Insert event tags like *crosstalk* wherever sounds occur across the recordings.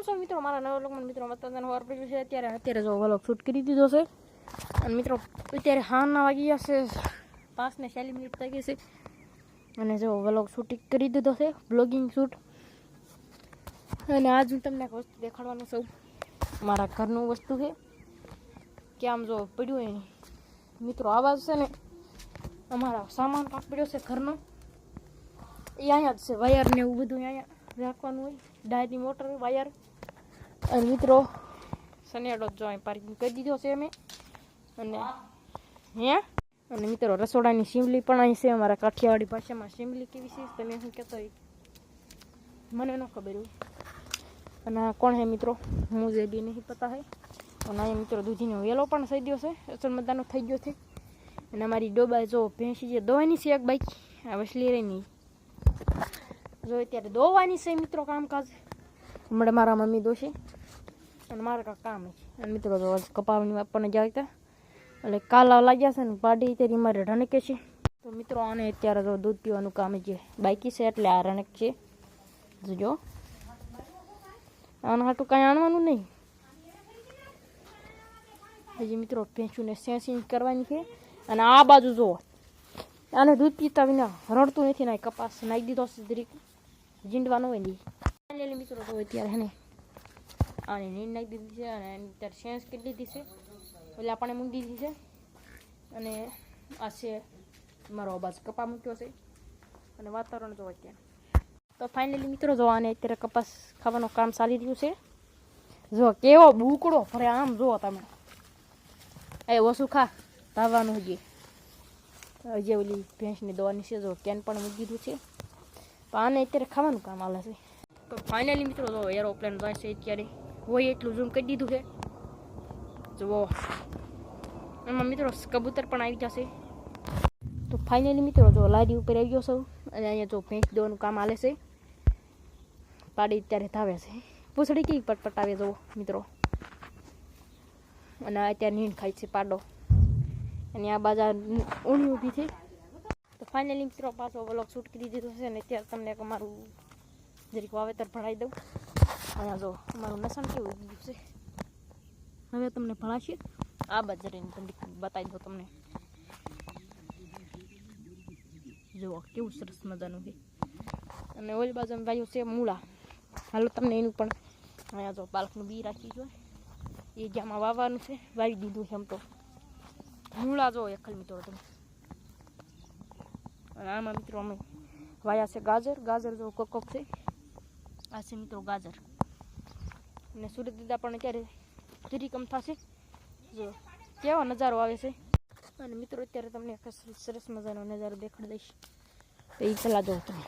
કેમ છો મિત્રો મારા નવા લોકમાં મિત્રો મતદાન વાર પડ્યું છે. અત્યારે અત્યારે જો વ્લોગ શૂટ કરી દીધો છે. અને મિત્રો અત્યારે હાના વાગી ગયા છે. પાંચ ને ચાલીસ મિનિટ થઈ ગઈ છે. અને જો વલોગ શૂટ કરી દીધો છે. બ્લોગિંગ શૂટ અને આજ હું તમને એક વસ્તુ દેખાડવાનું છું. મારા ઘરનું વસ્તુ છે. કે આમ જો પડ્યું હોય મિત્રો આવાજ છે ને. અમારા સામાન પણ પડ્યો છે ઘરનો. એ અહીંયા જ છે. વાયર ને એવું બધું અહીંયા રાખવાનું હોય. ડાયરી મોટર વાયર અને મિત્રો સનેડો જો અહીં પાર્કિંગ કરી દીધો છે અમે અને હે અને મિત્રો રસોડાની શિમલી પણ અહીં છે અમારા કાઠિયાવાડી ભાષામાં શિમલી કેવી છે તમે શું કહેતો મને ન ખબર હોય અને કોણ હે મિત્રો હું જે બી નહીં પતા હે અને અહીંયા મિત્રો દૂધીનો વેલો પણ થઈ ગયો છે અસલ મદાનો થઈ ગયો છે અને અમારી ડોબા જો ભેંસી જે દોવાની છે એક બાઈક આ વસલી રહીની જો અત્યારે દોવાની છે મિત્રો કામકાજ હમણાં મારા મમ્મી દોશે અને મારે કાંઈ કામ છે અને મિત્રો જો કપાવની આપણને જાય હતા એટલે કાલા લાગ્યા છે ને પાડી તેરી મારે રણકે છે. તો મિત્રો આને અત્યારે જો દૂધ પીવાનું કામ છે બાઈકી છે એટલે આ રણક છે. જો આના હાટું કાંઈ આણવાનું નહીં. હજી મિત્રો ભેંસુને સેન્સિંગ કરવાની છે. અને આ બાજુ જુઓ. આને દૂધ પીતા વિના રડતું નથી ને કપાસ નાખી દીધો છે જીંડવાનો હોય ને ફાઇનલી મિત્રો તો અત્યારે ને આને નીંદ નાખી દીધી છે અને એની અત્યારે સેન્સ કરી લીધી છે. એટલે આપણે મૂકી દીધી છે. અને આ છે મારો અવાજ કપા મૂક્યો છે. અને વાતાવરણ જોવા અત્યારે. તો ફાઇનલી મિત્રો જો આને અત્યારે કપાસ ખાવાનું કામ ચાલી રહ્યું છે. જો કેવો બુકડો ફરે આમ જુઓ તમે. એ ઓછું ખા, ધાવાનું હજી. હજી ઓલી ભેંસની દવાની છે, જો કેન પણ મૂકી દીધું છે. તો આને અત્યારે ખાવાનું કામ આલે છે. તો ફાઇનલી મિત્રો જો એરોપ્લેન જાય છે અત્યારે. હોય એટલું ઝૂમ કરી દીધું છે. જુઓ. એમાં મિત્રો કબૂતર પણ આવી જશે. તો ફાઇનલી મિત્રો જો લારી ઉપર આવી ગયો છું અને અહીંયા જો ભેંસ દોવાનું કામ આલે છે. પાડી અત્યારે ધાવે છે. પૂછડી કેવી પટપટ આવે જુઓ મિત્રો. અને અત્યારે નીંદ ખાય છે પાડો. અને આ બાજા ઊણી ઊભી છે. તો ફાઇનલી મિત્રો પાછો વ્લોગ શૂટ કરી દીધો છે અને ત્યારે તમને અમારું જરીક વાવેતર ભણાવી દઉં. અહીંયા જો અમારું લસણ કેવું ઉગ્યું છે. હવે તમને ભણાશે? આ બાજરાની તમને બતાવી દઉં તમને. જુઓ કેવું સરસ મજાનું છે. અને ઓલી બાજુ વાયુ છે મૂળા. હાલો તમને એનું પણ અહીંયા જો પાલકનું બી રાખી જોઈએ એ જ્યાંમાં વાવવાનું છે વાવી દીધું છે એમ તો. મૂળા જો એકલ મિત્રો તમે અને આમાં મિત્રો અમે વાયા છે ગાજર. ગાજર જો કોકોક છે. આ છે મિત્રો ગાજર. અને સુરત દાદા પણ અત્યારે ધીરીકમ થશે. જો, કેવો નજારો આવે છે. અને મિત્રો, અત્યારે તમને સરસ મજાનો નજારો દેખાડી દઈશ. તો એ પહેલાં જો તમે,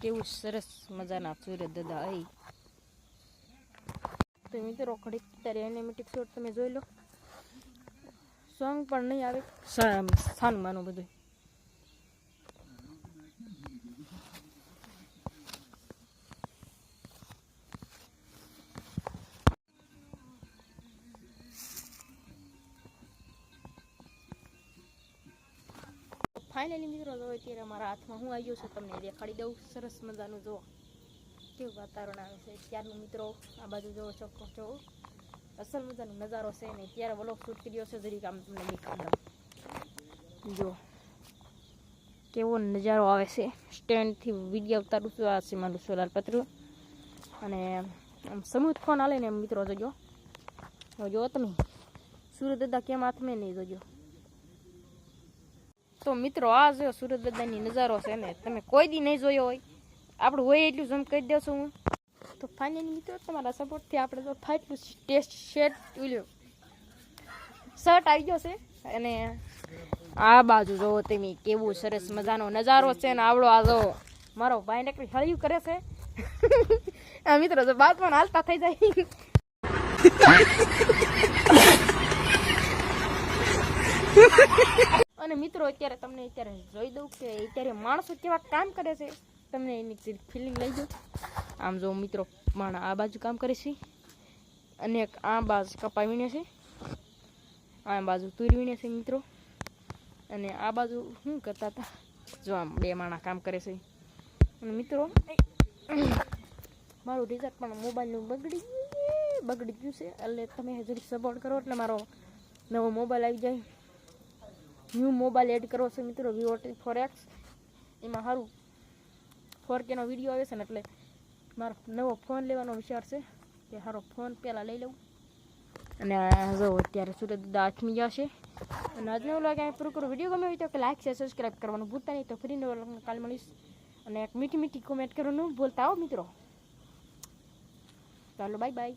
કેવું સરસ મજાના સૂર્ય દાદા એ. તો મિત્રો, ઘડીક ત્યારે એનિમેટિક શોટ તમે જોઈ લો. સોંગ પણ નહીં આવે. સાનું માનું બધું. ફાઇનલી મિત્રો, જો અત્યારે મારા હાથમાં હું આવ્યો છું, તમને દેખાડી દઉં. સરસ મજાનું જો કેવું વાતાવરણ આવે છે. ત્યારનું મિત્રો, આ બાજુ જોવો ચોખ્ખો જોવો અસલ મજાનો નજારો છે ને ત્યારે વ્લોગ શૂટ કર્યો છે, જરીક આમ તમને દેખાડ જો કેવો નજારો આવે છે. સ્ટેન્ડથી વીડિયો ઉતારું છું, આ છે મારું સોલાર પતરું. અને આમ સમૂહ ફોન આલે ને મિત્રો, જોજો. જો તમે. સુરત દાદા કેમ હાથમાં નહીં જોજો? તો મિત્રો, આ જો સુરત દાદાની નજારો છે ને, તમે કોઈ દી નહીં જોયો હોય. આપણું હોય એટલું જમ કરી દઉં છું હું. તો ફાઇનલી મિત્રો, તમારા સપોર્ટથી આપણે તો ફાઇટલું ટેસ્ટ શર્ટ ઉલ્યો. શર્ટ આવી ગયો છે અને આ બાજુ જોવો તમે કેવું સરસ મજાનો નજારો છે ને, આવડો આ જો મારો ભાઈ નકરી હળિયું કરે છે. *laughs* આ મિત્રો જો બાદ પણ હાલતા થઈ જાય. *laughs* અને મિત્રો, અત્યારે તમને અત્યારે જોઈ દઉં કે અત્યારે માણસો કેવા કામ કરે છે. તમને એની ફિલિંગ લઈ જાઉં આમ જો મિત્રો, માણા આ બાજુ કામ કરે છે. અને આ બાજુ કપાઈ વીણે છે. આ બાજુ તુર વીણે છે મિત્રો. અને આ બાજુ શું કરતા હતા? જો આમ બે માણા કામ કરે છે. અને મિત્રો, મારું રિઝલ્ટ પણ મોબાઈલનું બગડી બગડી ગયું છે. એટલે તમે જરીક સપોર્ટ કરો એટલે મારો નવો મોબાઈલ આવી જાય. ન્યૂ મોબાઈલ એડ કરવો છે મિત્રો વિવો ટી ફોર એક્સ એમાં સારું ફોર કેનો વીડિયો આવે છે ને એટલે મારો નવો ફોન લેવાનો વિચાર છે કે સારો ફોન પહેલાં લઈ લઉં. અને જો અત્યારે સુરત દાદા આથમી જશે અને આજનો વ્લોગ અહીં પૂરું કરું. વીડિયો ગમે હોય તો લાઈક છે સબસ્ક્રાઈબ કરવાનું ભૂલતા નહીં. તો ફરી નવો કાલ મળીશ. અને એક મીઠી મીઠી કોમેન્ટ કરવાનું ભૂલતા આવો મિત્રો. ચાલો બાય બાય